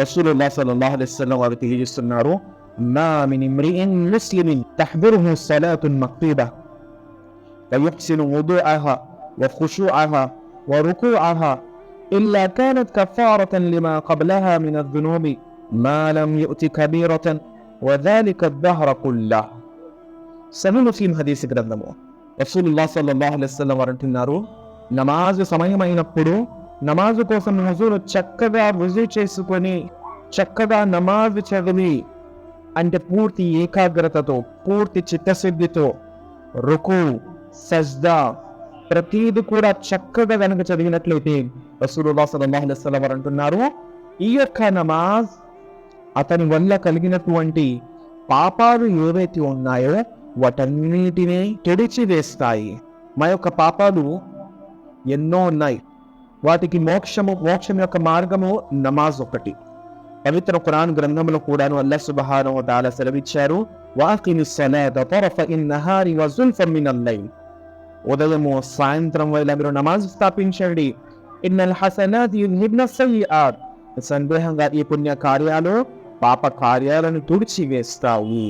రసూలుల్లాహ్ సల్లల్లాహు అలైహి వసల్లం వారు తెలియజేస్తున్నారు మా మిన్ ఇమ్రిఇన్ ముస్లిమిన్ తహ్దురుహు సలాతున్ మక్తూబా ويحسن وضوءها وخشوعها وركوعها إلا كانت كفارة لما قبلها من الذنوب ما لم يؤت كبيرة وذلك الدهر كله సను ముస్లిం హదీస్ గ్రంథము రసూలుల్లా సల్లల్లాహు అలైహి వసల్లం వారు అంటున్నారు నమాజు సమయమైనప్పుడు నమాజు కోసం హజూరు చక్కగా రుజు చేసుకొని చక్కగా నమాజు చదివి అంటే పూర్తి ఏకాగ్రతతో పూర్తి చిత్తశుద్ధితో రుకు సజ్దా ప్రతీది కూడా చక్కగా వెనక చదివినట్లయితే రసూలుల్లా సల్లల్లాహు వారు అంటున్నారు ఈ యొక్క నమాజ్ అతని వల్ల కలిగినటువంటి పాపాలు ఏవైతే ఉన్నాయో వాటన్నిటినీ తెడిచి వేస్తాయి మా యొక్క పాపాలు ఎన్నో ఉన్నాయి. వాటికి మోక్షము మోక్షం యొక్క మార్గము నమాజ్ ఒకటి పవిత్ర ఖురాన్ గ్రంథంలో కూడాను అల్లా సుబహాను తాలా సెలవిచ్చారు వాకిని సలాత తరఫ ఇన్ నహారి వ జుల్ఫం మినల్ లైల్ ఉదయము సాయంత్రం వేళ మీరు నమాజ్ స్థాపించండి ఇన్నల్ హసనాత్ యుద్హిబ్న సయ్యిఆత్ సందేహంగా ఈ పుణ్య కార్యాలు పాప కార్యాలను తుడిచి వేస్తాయి